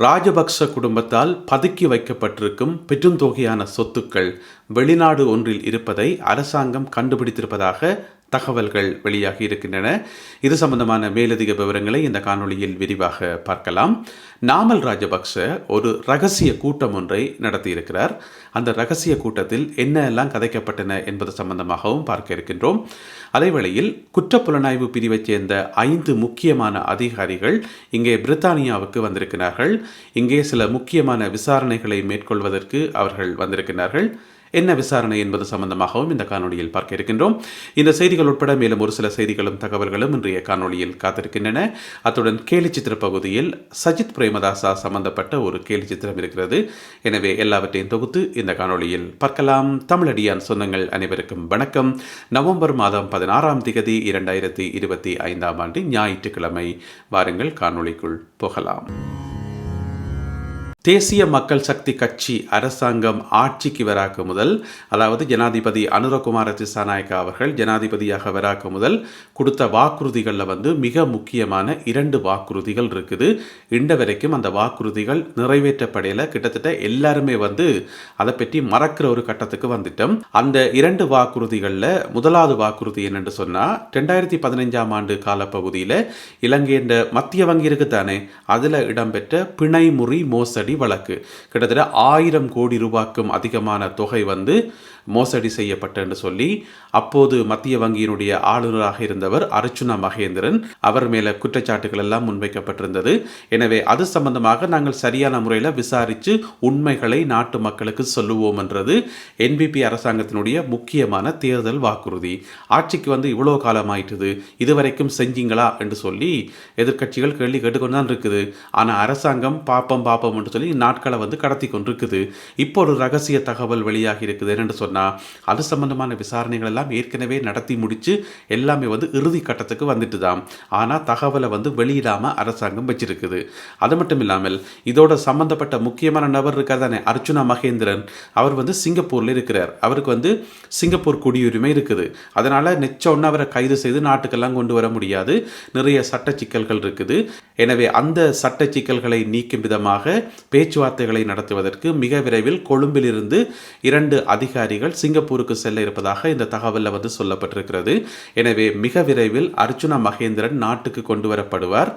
ராஜபக்ச குடும்பத்தால் பதுக்கி வைக்கப்பட்டிருக்கும் பெருந்தொகையான சொத்துக்கள் வெளிநாடு ஒன்றில் இருப்பதை அரசாங்கம் கண்டுபிடித்திருப்பதாக தகவல்கள் வெளியாகி இருக்கின்றன. இது சம்பந்தமான மேலதிக விவரங்களை இந்த காணொளியில் விரிவாக பார்க்கலாம். நாமல் ராஜபக்ச ஒரு ரகசிய கூட்டம் ஒன்றை நடத்தியிருக்கிறார். அந்த ரகசிய கூட்டத்தில் என்ன எல்லாம் கதைக்கப்பட்டன என்பது சம்பந்தமாகவும் பார்க்க இருக்கின்றோம். அதேவேளையில் குற்றப்புலனாய்வு பிரிவைச் சேர்ந்த ஐந்து முக்கியமான அதிகாரிகள் இங்கே பிரித்தானியாவுக்கு வந்திருக்கிறார்கள். இங்கே சில முக்கியமான விசாரணைகளை மேற்கொள்வதற்கு அவர்கள் வந்திருக்கிறார்கள். என்ன விசாரணை என்பது சம்பந்தமாகவும் இந்த காணொளியில் பார்க்க இருக்கின்றோம். இந்த செய்திகள் உட்பட மேலும் ஒரு சில செய்திகளும் தகவல்களும் இன்றைய காணொளியில் காத்திருக்கின்றன. அத்துடன் கேலி சித்திர பகுதியில் சஜித் பிரேமதாசா சம்பந்தப்பட்ட ஒரு கேலி சித்திரம் இருக்கிறது. எனவே எல்லாவற்றையும் தொகுத்து இந்த காணொளியில் பார்க்கலாம். தமிழடியான் சொந்தங்கள் அனைவருக்கும் வணக்கம். நவம்பர் மாதம் பதினாறாம் திகதி இரண்டாயிரத்தி இருபத்தி ஐந்தாம் ஆண்டு ஞாயிற்றுக்கிழமை. வாருங்கள் காணொளிக்குள் போகலாம். தேசிய மக்கள் சக்தி கட்சி அரசாங்கம் ஆட்சிக்கு வராக்க முதல் அதாவது ஜனாதிபதி அனுரகுமார திசாநாயக்கா அவர்கள் ஜனாதிபதியாக வராக்க முதல் கொடுத்த வாக்குறுதிகளில் வந்து மிக முக்கியமான இரண்டு வாக்குறுதிகள் இருக்குது. இண்ட வரைக்கும் அந்த வாக்குறுதிகள் நிறைவேற்றப்படையில். கிட்டத்தட்ட எல்லாருமே வந்து அதை பற்றி மறக்கிற ஒரு கட்டத்துக்கு வந்துட்டோம். அந்த இரண்டு வாக்குறுதிகளில் முதலாவது வாக்குறுதி என்னென்று சொன்னால் ரெண்டாயிரத்தி பதினைஞ்சாம் ஆண்டு காலப்பகுதியில் இலங்கையின் மத்திய வங்கி இருக்குத்தானே அதில் இடம்பெற்ற பிணைமுறி மோசடி மோசடி வழக்கு. கிட்டத்தட்ட ஆயிரம் கோடி ரூபாய்க்கும் அதிகமான தொகை வந்து மோசடி செய்யப்பட்டன்னு சொல்லி அப்போது மத்திய வங்கியினுடைய ஆளுநராக இருந்தவர் அர்ச்சுனா மகேந்திரன். அவர் மேல குற்றச்சாட்டுகள் எல்லாம் முன்வைக்கப்பட்டிருந்தது. எனவே அது சம்பந்தமாக நாங்கள் சரியான முறையில் விசாரித்து உண்மைகளை நாட்டு மக்களுக்கு சொல்லுவோம் என்றது என்பிபி அரசாங்கத்தினுடைய முக்கியமான தேர்தல் வாக்குறுதி. ஆட்சிக்கு வந்து இவ்வளோ காலம் ஆயிட்டுது இதுவரைக்கும் செஞ்சீங்களா என்று சொல்லி எதிர்க்கட்சிகள் கேள்வி கேட்டுக்கொண்டு தான் இருக்குது. ஆனால் அரசாங்கம் பாப்பம் பாப்பம் என்று சொல்லி நாட்களை வந்து கடத்தி கொண்டிருக்குது இப்போ ஒரு ரகசிய தகவல் வெளியாகி இருக்குது என்று சொன்னால் அது சம்பந்தமான விசாரணைகள் எல்லாம் ஏற்கனவே நடத்தி முடிச்சு எல்லாமே வந்து இறுதி கட்டத்துக்கு வந்துட்டு தான் ஆனால் தகவலை வந்து வெளியிடாமல் அரசாங்கம் வச்சிருக்குது. அது மட்டும் இல்லாமல் இதோட சம்பந்தப்பட்ட முக்கியமான நபர் இருக்கார் தானே அர்ச்சுனா மகேந்திரன். அவர் வந்து சிங்கப்பூரில் இருக்கிறார். அவருக்கு வந்து சிங்கப்பூர் குடியுரிமை இருக்குது. அதனால் நெச்ச அவரை கைது செய்து நாட்டுக்கெல்லாம் கொண்டு வர முடியாது. நிறைய சட்ட சிக்கல்கள் இருக்குது. எனவே அந்த சட்ட சிக்கல்களை நீக்கும் விதமாக பேச்சுவார்த்தைகளை நடத்துவதற்கு மிக விரைவில் கொழும்பிலிருந்து இரண்டு அதிகாரிகள் சிங்கப்பூருக்கு செல்ல இருப்பதாக இந்த தகவலில் வந்து சொல்லப்பட்டிருக்கிறது. எனவே மிக விரைவில் அர்ஜுனா மகேந்திரன் நாட்டுக்கு கொண்டு வரப்படுவார்.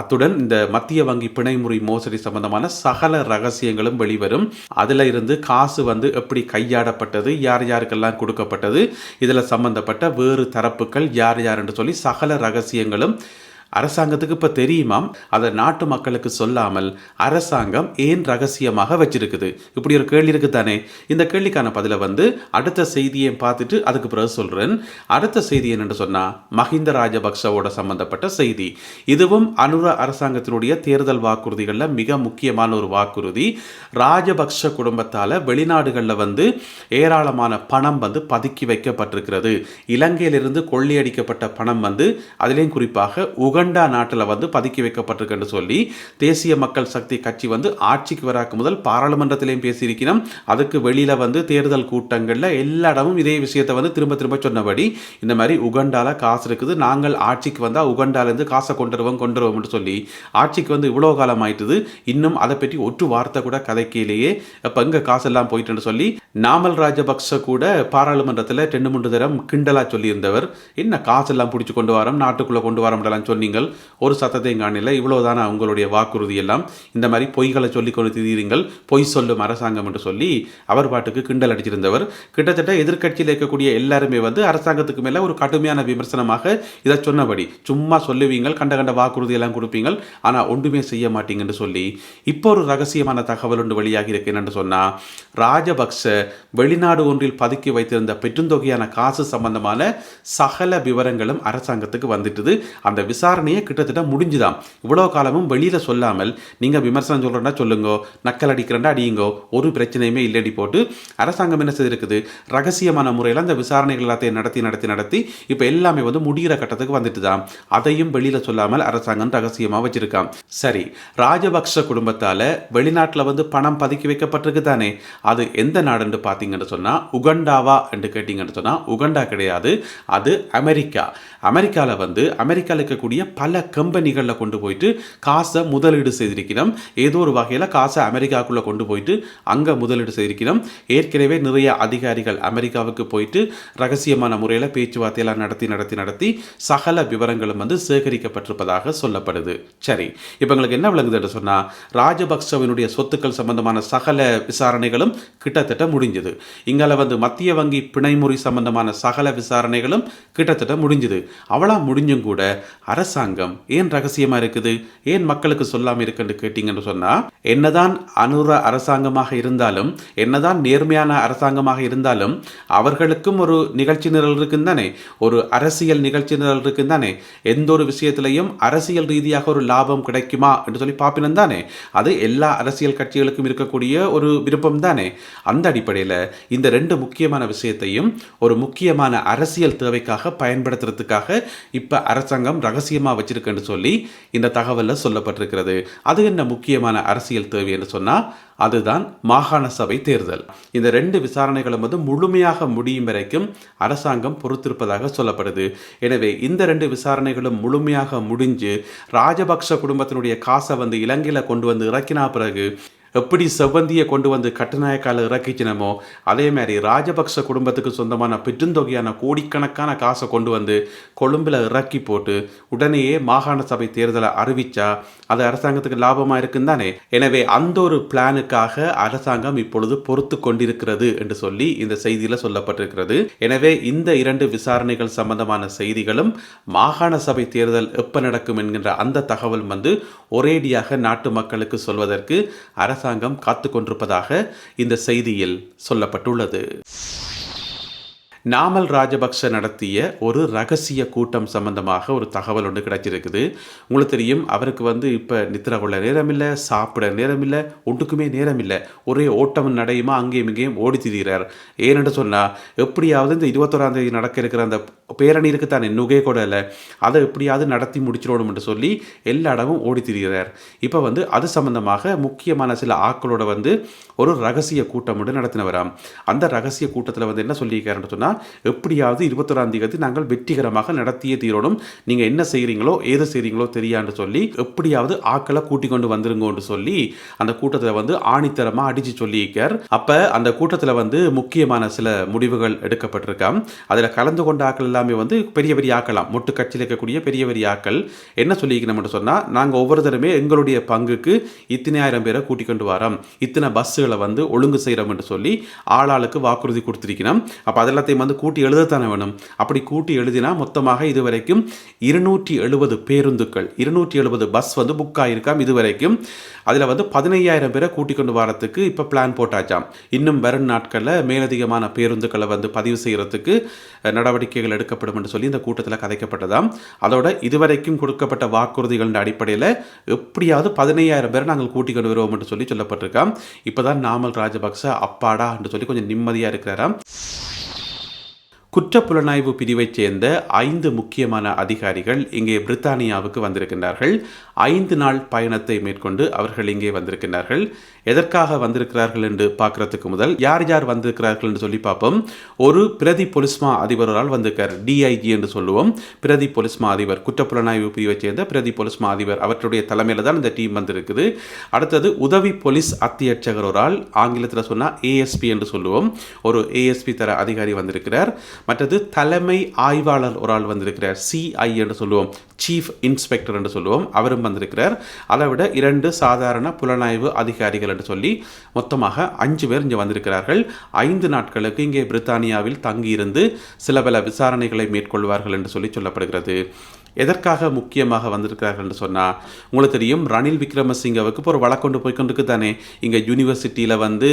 அத்துடன் இந்த மத்திய வங்கி பிணைமுறை மோசடி சம்பந்தமான சகல ரகசியங்களும் வெளிவரும். அதில் இருந்து காசு வந்து எப்படி கையாடப்பட்டது யார் யாருக்கெல்லாம் கொடுக்கப்பட்டது இதில் சம்பந்தப்பட்ட வேறு தரப்புகள் யார் யார் என்று சொல்லி சகல ரகசியங்களும் அரசாங்கத்துக்கு இப்போ தெரியுமாம்? அதை நாட்டு மக்களுக்கு சொல்லாமல் அரசாங்கம் ஏன் ரகசியமாக வச்சிருக்குது? இப்படி ஒரு கேள்வி இருக்குதானே? இந்த கேள்விக்கான பதிலை வந்து அடுத்த செய்தியை பார்த்துட்டு அதுக்கு பிறகு சொல்கிறேன் அடுத்த செய்தி என்னென்னு சொன்னால் மஹிந்த ராஜபக்சவோட சம்பந்தப்பட்ட செய்தி. இதுவும் அனுர அரசாங்கத்தினுடைய தேர்தல் வாக்குறுதிகளில் மிக முக்கியமான ஒரு வாக்குறுதி. ராஜபக்ஷ குடும்பத்தால் வெளிநாடுகளில் வந்து ஏராளமான பணம் வந்து பதுக்கி வைக்கப்பட்டிருக்கிறது. இலங்கையிலிருந்து கொள்ளையடிக்கப்பட்ட பணம் வந்து அதிலேயும் குறிப்பாக உகண்டா நாட்டில் வந்து பதுக்கி வைக்கப்பட்டிருக்குன்னு சொல்லி தேசிய மக்கள் சக்தி கட்சி வந்து ஆட்சிக்கு வராக்கு முதல் பாராளுமன்றத்திலையும் பேசியிருக்கிறோம். அதுக்கு வெளியில் வந்து தேர்தல் கூட்டங்களில் எல்லா இடமும் இதே விஷயத்தை வந்து திரும்ப திரும்ப சொன்னபடி இந்த மாதிரி உகண்டால காசு இருக்குது. நாங்கள் ஆட்சிக்கு வந்தால் உகண்டாலேருந்து காசை கொண்டு வருவோம் கொண்டு வருவோம்னு சொல்லி ஆட்சிக்கு வந்து இவ்வளோ காலம் ஆயிட்டுது. இன்னும் அதை பற்றி ஒற்று வார்த்தை கூட கதைக்கையிலேயே இப்போ எங்கே காசெல்லாம் போயிட்டுன்னு சொல்லி நாமல் ராஜபக்ச கூட பாராளுமன்றத்தில் ரெண்டு மூன்று தரம் கிண்டலாக சொல்லியிருந்தவர். என்ன காசெல்லாம் பிடிச்சி கொண்டு வரோம் நாட்டுக்குள்ளே கொண்டு வரோம்லாம் நீங்கள் ஒரு சத்தத்தையும் காணல இவ்வளவுதானா உங்களுடைய வாக்குறுதி எல்லாம் இந்த மாதிரி பொய்களை சொல்லி கொண்டு திரியுங்கள். பொய் சொல்லும் அரசாங்கம் என்று சொல்லி அவர் பாட்டுக்கு கிண்டல் அடிச்சிருந்தவர். கிட்டத்தட்ட எதிர்கட்சியில் இருக்கக்கூடிய எல்லாருமே வந்து அரசாங்கத்துக்கு மேலே ஒரு கடுமையான விமர்சனமாக இதை சொன்னபடி சும்மா சொல்லுவீங்கள் கண்ட கண்ட வாக்குறுதி எல்லாம் கொடுப்பீங்கள். ஆனால் ஒன்றுமே செய்ய மாட்டீங்கன்னு சொல்லி இப்போ ஒரு ரகசியமான தகவல் ஒன்று வெளியாகி இருக்கு. என்னன்னு சொன்னால் ராஜபக்ச வெளிநாடு ஒன்றில் பதுக்கி வைத்திருந்த பெருந்தொகையான காசு சம்பந்தமான சகல விவரங்களும் அரசாங்கத்துக்கு வந்துட்டுது. அந்த விசாரணை விசாரணையே கிட்டத்தட்ட முடிஞ்சுதான் இவ்வளோ காலமும் வெளியில் சொல்லாமல் நீங்கள் விமர்சனம் சொல்கிறேன்னா சொல்லுங்க நக்கல் அடிக்கிறேன்டா அடியுங்கோ ஒரு பிரச்சனையுமே இல்லடி போட்டு அரசாங்கம் என்ன செய்திருக்குது? ரகசியமான முறையில் அந்த விசாரணைகள் எல்லாத்தையும் நடத்தி நடத்தி நடத்தி இப்போ எல்லாமே வந்து முடிகிற கட்டத்துக்கு வந்துட்டு தான் அதையும் வெளியில் சொல்லாமல் அரசாங்கம் ரகசியமாக வச்சிருக்கான் சரி ராஜபக்ஷ குடும்பத்தால் வெளிநாட்டில் வந்து பணம் பதுக்கி வைக்கப்பட்டிருக்கு தானே? அது எந்த நாடுன்னு பார்த்தீங்கன்னு சொன்னால் உகண்டாவா என்று கேட்டிங்கன்னு சொன்னால் உகண்டா கிடையாது. அது அமெரிக்கா. அமெரிக்காவில் வந்து அமெரிக்காவில் இருக்கக்கூடிய பல கம்பெனிகளில் கொண்டு போயிட்டு காசை முதலீடு செய்திருக்கிறோம். ஏதோ ஒரு வகையில் காசை அமெரிக்காவுக்குள்ளே கொண்டு போயிட்டு அங்கே முதலீடு செய்திருக்கிறோம். ஏற்கனவே நிறைய அதிகாரிகள் அமெரிக்காவுக்கு போயிட்டு ரகசியமான முறையில் பேச்சுவார்த்தையெல்லாம் நடத்தி நடத்தி நடத்தி சகல விவரங்களும் வந்து சேகரிக்கப்பட்டிருப்பதாக சொல்லப்படுது. சரி இப்போ எங்களுக்கு என்ன விளங்குதுன்னு சொன்னால் ராஜபக்சவினுடைய சொத்துக்கள் சம்பந்தமான சகல விசாரணைகளும் கிட்டத்தட்ட முடிஞ்சது. இங்கால வந்து மத்திய வங்கி பிணைமுறை சம்பந்தமான சகல விசாரணைகளும் கிட்டத்தட்ட முடிஞ்சது. அவளா முடிஞ்சும் கூட அரச அரசாங்கம் ஏன் ரகசியமா இருக்குது? ஏன் மக்களுக்கு சொல்லாம இருக்குன்னு கேட்டீங்கன்னு சொன்னா என்னதான் அனுர அரசாங்கமாக இருந்தாலும் என்னதான் நேர்மையான அரசாங்கமாக இருந்தாலும் அவர்களுக்கும் ஒரு நிகழ்ச்சி நிரல் இருக்குன்னு தானே? ஒரு அரசியல் நிகழ்ச்சி நிரல் இருக்குன்னு தானே? எந்த ஒரு விஷயத்திலையும் அரசியல் ரீதியாக ஒரு லாபம் கிடைக்குமா என்று சொல்லி பார்ப்பினம் தானே? அது எல்லா அரசியல் கட்சிகளுக்கும் இருக்கக்கூடிய ஒரு விருப்பம் தானே? அந்த அடிப்படையில் இந்த ரெண்டு முக்கியமான விஷயத்தையும் ஒரு முக்கியமான அரசியல் தேவைக்காக பயன்படுத்துறதுக்காக இப்போ அரசாங்கம் ரகசியமாக வச்சிருக்குன்னு சொல்லி இந்த தகவலில் சொல்லப்பட்டிருக்கிறது. அது என்ன முக்கியமான அரசியல் தேவை என்று சொன்னால் அதுதான் மாகாண சபை தேர்தல். இந்த ரெண்டு விசாரணைகளும் வந்து முழுமையாக முடியும் வரைக்கும் அரசாங்கம் பொறுத்திருப்பதாக சொல்லப்படுது. எனவே இந்த ரெண்டு விசாரணைகளும் முழுமையாக முடிஞ்சு ராஜபக்ஷ குடும்பத்தினுடைய காசை வந்து இலங்கையில் கொண்டு வந்து இறக்கினா பிறகு எப்படி செவ்வந்தியை கொண்டு வந்து கட்டுநாயக்கால இறக்கிச்சினமோ அதே மாதிரி ராஜபக்ச குடும்பத்துக்கு சொந்தமான பெருந்தொகையான கோடிக்கணக்கான காசை கொண்டு வந்து கொழும்பில் இறக்கி போட்டு உடனேயே மாகாண சபை தேர்தலை அறிவிச்சா அது அரசாங்கத்துக்கு லாபமாக இருக்குன்னு தானே? எனவே அந்த ஒரு பிளானுக்காக அரசாங்கம் இப்பொழுது பொறுத்து கொண்டிருக்கிறது என்று சொல்லி இந்த செய்தியில் சொல்லப்பட்டிருக்கிறது. எனவே இந்த இரண்டு விசாரணைகள் சம்பந்தமான செய்திகளும் மாகாண சபை தேர்தல் எப்போ நடக்கும் என்கின்ற அந்த தகவல் வந்து ஒரேடியாக நாட்டு மக்களுக்கு சொல்வதற்கு அரசாங்கம் காத்து கொண்டிருப்பதாக இந்த செய்தியில் சொல்லப்பட்டுள்ளது. நாமல் ராஜபக்ஷ நடத்திய ஒரு ரகசிய கூட்டம் சம்பந்தமாக ஒரு தகவல் ஒன்று கிடைச்சிருக்குது. உங்களுக்கு தெரியும் அவருக்கு வந்து இப்போ நித்திர கொள்ள நேரம் இல்லை சாப்பிட நேரம் இல்லை ஒன்றுக்குமே நேரம் இல்லை ஒரே ஓட்டம் நடையுமா அங்கேயும் இங்கேயும் ஓடி திரிகிறார். ஏனென்று சொன்னால் எப்படியாவது இந்த இருபத்தோராம் தேதி நடக்க இருக்கிற அந்த பேரணி இருக்கு தான் நுகை கூட இல்லை அதை எப்படியாவது நடத்தி முடிச்சிடணும் என்று சொல்லி எல்லா இடமும் ஓடி திரிகிறார். இப்போ வந்து அது சம்பந்தமாக முக்கியமான சில ஆக்களோட வந்து ஒரு ரகசிய கூட்டம் ஒன்று நடத்தினவராம். அந்த ரகசிய கூட்டத்தில் வந்து என்ன சொல்லியிருக்காருன்னு சொன்னால் எப்படியாவது இருபத்தொராம் தேதி நாங்கள் வெற்றிகரமாக நடத்திய தீரணும் நீங்கள் என்ன செய்கிறீங்களோ ஏது செய்கிறீங்களோ தெரியான்னு சொல்லி எப்படியாவது ஆக்களை கூட்டி கொண்டு வந்துருங்கன்னு சொல்லி அந்த கூட்டத்தில் வந்து ஆணித்தரமாக அடித்து சொல்லியிருக்கார். அப்போ அந்த கூட்டத்தில் வந்து முக்கியமான சில முடிவுகள் எடுக்கப்பட்டிருக்காம். அதில் கலந்து கொண்ட ஆக்கள் எல்லாமே வந்து பெரிய பெரிய ஆக்கலாம் மொட்டு கட்சியில் இருக்கக்கூடிய பெரிய பெரிய ஆக்கள். என்ன சொல்லியிருக்கணும்னு சொன்னால் நாங்கள் ஒவ்வொருத்தருமே எங்களுடைய பங்குக்கு இத்தனை ஆயிரம் பேரை கூட்டிக் கொண்டு வரோம். இத்தனை பஸ்ஸுகளை வந்து ஒழுங்கு செய்கிறோம் என்று சொல்லி ஆளாளுக்கு வாக்குறுதி கொடுத்துருக்கணும் அப்போ அதெல்லாத்தையும் வந்து கூட்டி எழுதத்தானே வேணும்? அப்படி கூட்டி எழுதினா மொத்தமாக இதுவரைக்கும் இருநூற்றி எழுபது பேருந்துகள் இருநூற்றி எழுபது பஸ் வந்து புக் ஆகியிருக்காம் இதுவரைக்கும். அதில் வந்து பதினையாயிரம் பேரை கூட்டிக் கொண்டு வரத்துக்கு இப்போ பிளான் போட்டாச்சாம். இன்னும் வரும் நாட்களில் மேலதிகமான பேருந்துகளை வந்து பதிவு செய்கிறதுக்கு நடவடிக்கைகள் எடுக்கப்படும் என்று சொல்லி இந்த கூட்டத்தில் கதைக்கப்பட்டதாம். அதோட இதுவரைக்கும் கொடுக்கப்பட்ட வாக்குறுதிகளின் அடிப்படையில் எப்படியாவது பதினையாயிரம் பேரை நாங்கள் கூட்டிக் கொண்டு வருவோம் என்று சொல்லி சொல்லப்பட்டிருக்காம். இப்போதான் நாமல் ராஜபக்ச அப்பாடா என்று சொல்லி கொஞ்சம் நிம்மதியாக இருக்கிறாராம். குற்றப்புலனாய்வு பிரிவைச் சேர்ந்த ஐந்து முக்கியமான அதிகாரிகள் இங்கே பிரித்தானியாவுக்கு வந்திருக்கின்றார்கள். ஐந்து நாள் பயணத்தை மேற்கொண்டு அவர்கள் இங்கே வந்திருக்கின்றார்கள். எதற்காக வந்திருக்கிறார்கள் என்று பார்க்கறதுக்கு முதல் யார் யார் வந்திருக்கிறார்கள் என்று சொல்லி பார்ப்போம். ஒரு பிரதி பொலிஸ்மா அதிபரால் வந்திருக்கார். டிஐஜி என்று சொல்லுவோம். பிரதி பொலிஸ்மா அதிபர் குற்றப்புலனாய்வு பிரிவை சேர்ந்த பிரதி பொலிஸ்மா அதிபர் அவற்றுடைய தலைமையில் தான் இந்த டீம் வந்திருக்குது. அடுத்தது உதவி போலீஸ் அத்தியட்சகர் ஒரு ஆள் ஆங்கிலத்தில் சொன்னால் ஏஎஸ்பி என்று சொல்லுவோம். ஒரு ஏஎஸ்பி தர அதிகாரி வந்திருக்கிறார். மற்றது தலைமை ஆய்வாளர் ஒரு ஆள் வந்திருக்கிறார் சிஐ என்று சொல்லுவோம். சீஃப் இன்ஸ்பெக்டர் என்று சொல்லுவோம். அவரும் வந்திருக்கிறார். அதை விட இரண்டு சாதாரண புலனாய்வு அதிகாரிகள் என்று சொல்லி மொத்தமாக அஞ்சு பேர் இங்கே வந்திருக்கிறார்கள். ஐந்து நாட்களுக்கு இங்கே பிரித்தானியாவில் தங்கியிருந்து சில பல விசாரணைகளை மேற்கொள்வார்கள் என்று சொல்லி சொல்லப்படுகிறது. எதற்காக முக்கியமாக வந்திருக்கிறார்கள் என்று சொன்னால் உங்களுக்கு தெரியும் ரணில் விக்ரமசிங்கவுக்கு இப்போ ஒரு வழக்கொண்டு போய்கொண்டிருக்கு தானே. இங்கே யூனிவர்சிட்டியில் வந்து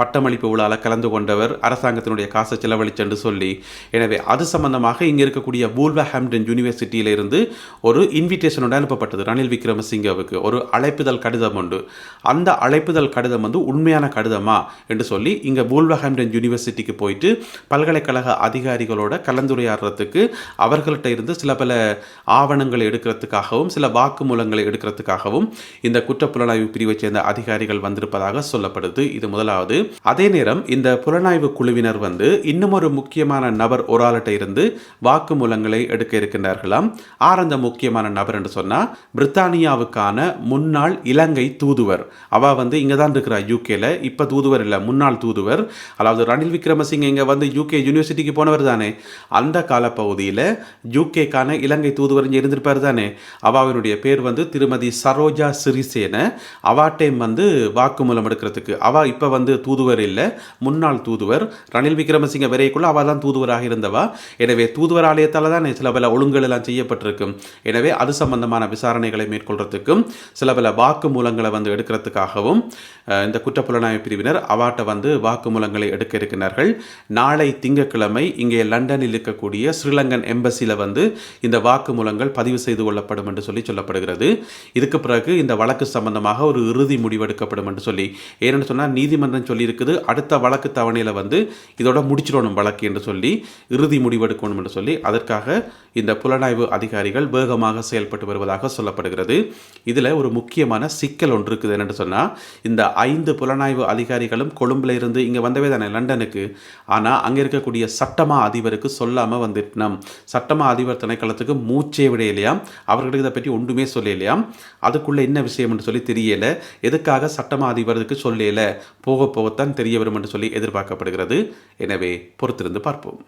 பட்டமளிப்பு விழாவில் கலந்து கொண்டவர் அரசாங்கத்தினுடைய காசை செலவழிச்சென்று சொல்லி. எனவே அது சம்பந்தமாக இங்கே இருக்கக்கூடிய வூல்வஹாம்டன் யூனிவர்சிட்டியில் இருந்து ஒரு இன்விடேஷனோட அனுப்பப்பட்டது ரணில் விக்ரமசிங்கவுக்கு. ஒரு அழைப்புதல் கடிதம் உண்டு அந்த அழைப்புதல் கடிதம் வந்து உண்மையான கடிதமா என்று சொல்லி இங்கே வூல்வஹாம்டன் யூனிவர்சிட்டிக்கு போயிட்டு பல்கலைக்கழக அதிகாரிகளோட கலந்துரையாடுறதுக்கு அவர்கள்ட்ட இருந்து சில பல ஆவணங்களை எடுக்கிறதுக்காகவும் சில வாக்குமூலங்களை எடுக்கிறதுக்காகவும் இந்த குற்ற புலனாய்வு பிரிவைச் சேர்ந்த அதிகாரிகள் வந்திருப்பதாக சொல்லப்படுது. இது முதலாவது. அதே நேரம் இந்த புலனாய்வு குழுவினர் வந்து இன்னும் ஒரு முக்கியமான நபர் ஒரு ஆள்கிட்ட இருந்து வாக்குமூலங்களை எடுக்க இருக்கின்றார்களாம். ஆர் அந்த முக்கியமான நபர் என்று சொன்னா பிரித்தானியாவுக்கான முன்னாள் இலங்கை தூதுவர். அவ வந்து இங்கே தான் இருக்கிறா யூகேல இப்போ தூதுவர் இல்ல முன்னாள் தூதுவர். அதாவது ரணில் விக்ரமசிங்க இங்க வந்து யூகே யூனிவர்சிட்டிக்கு போனவர் தானே. அந்த காலப்பகுதியில் யூகேக்கான இலங்கை தூதுவர் தூது இங்கே இருந்திருப்பார் தானே? அவாவினுடைய பேர் வந்து திருமதி சரோஜா சிறிசேன. அவா டைம் வந்து வாக்குமூலம் எடுக்கிறதுக்கு. அவா இப்போ வந்து தூதுவர் இல்லை முன்னாள் தூதுவர். ரணில் விக்ரமசிங்க வரைக்குள்ள அவள் தான் தூதுவராக இருந்தவா. எனவே தூதுவர் ஆலயத்தால் தான் சில பல ஒழுங்குகள் எல்லாம் செய்யப்பட்டிருக்கும். எனவே அது சம்பந்தமான விசாரணைகளை மேற்கொள்றதுக்கும் சில பல வாக்குமூலங்களை வந்து எடுக்கிறதுக்காகவும் இந்த குற்றப்புலனாய்வு பிரிவினர் அவாட்ட வந்து வாக்குமூலங்களை எடுக்க இருக்கிறார்கள் நாளை திங்கட்கிழமை இங்கே லண்டனில் இருக்கக்கூடிய ஸ்ரீலங்கன் எம்பசியில் வந்து இந்த வாக்குமூலங்கள் பதிவு செய்து கொள்ளப்படும் என்று சொல்லி சொல்லப்படுகிறது. இதுக்கு பிறகு இந்த வழக்கு சம்பந்தமாக ஒரு இறுதி முடிவெடுக்கப்படும் என்று சொல்லி ஏன்னு சொன்னால் நீதிமன்றம் சொல்லியிருக்குது அடுத்த வழக்கு தவணையில் வந்து இதோட முடிச்சிடணும் வழக்கு என்று சொல்லி இறுதி முடிவெடுக்கணும் என்று சொல்லி அதற்காக இந்த புலனாய்வு அதிகாரிகள் வேகமாக செயல்பட்டு வருவதாக சொல்லப்படுகிறது. இதில் ஒரு முக்கியமான சிக்கல் ஒன்று இருக்குது. என்னென்னு சொன்னால் இந்த ஐந்து புலனாய்வு அதிகாரிகளும் கொழும்பில் இருந்து இங்கே வந்தவே தானே லண்டனுக்கு. ஆனால் அங்கே இருக்கக்கூடிய சட்டமா அதிபருக்கு சொல்லாமல் வந்துட்டோம் சட்டமா அதிபர் திணைக்களத்துக்கு மூச்சு விட இல்லையா அவர்களுக்கு இதை பற்றி ஒன்றுமே சொல்லலையாம். அதுக்குள்ளே என்ன விஷயம் என்று சொல்லி தெரியலை. எதுக்காக சட்டமா அதிபருக்கு சொல்லலை? போக போகத்தான் தெரிய வரும் என்று சொல்லி எதிர்பார்க்கப்படுகிறது. எனவே பொறுத்திருந்து பார்ப்போம்.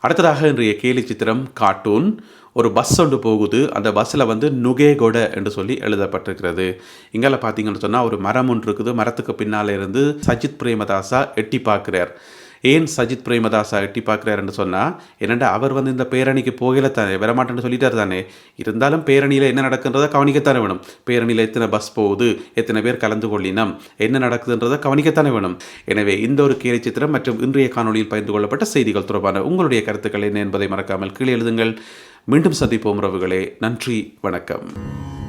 அடுத்ததாக இன்றைய கேலி சித்திரம் கார்ட்டூன். ஒரு பஸ் ஒன்று போகுது. அந்த பஸ்ஸில் வந்து நுகேகொட என்று சொல்லி எழுதப்பட்டிருக்கிறது. இங்கால பார்த்தீங்கன்னு சொன்னால் ஒரு மரம் ஒன்று இருக்குது. மரத்துக்கு பின்னால் இருந்து சஜித் பிரேமதாசா எட்டி பார்க்கிறார். ஏன் சஜித் பிரேமதாசா எட்டி பார்க்குறாருன்னு சொன்னால் என்னடா அவர் வந்து இந்த பேரணிக்கு போகல தானே வரமாட்டேன்னு சொல்லிட்டார் தானே. இருந்தாலும் பேரணியில் என்ன நடக்குன்றதை கவனிக்கத்தானே வேணும். பேரணியில் எத்தனை பஸ் போகுது எத்தனை பேர் கலந்து கொள்ளினம் என்ன நடக்குதுன்றதை கவனிக்கத்தானே வேணும். எனவே இந்த ஒரு கேலி சித்திரம் மற்றும் இன்றைய காணொளியில் பகிர்ந்து கொள்ளப்பட்ட செய்திகள் தொடர்பான உங்களுடைய கருத்துக்கள் என்ன என்பதை மறக்காமல் கீழே எழுதுங்கள். மீண்டும் சந்திப்போம் உறவுகளே. நன்றி வணக்கம்.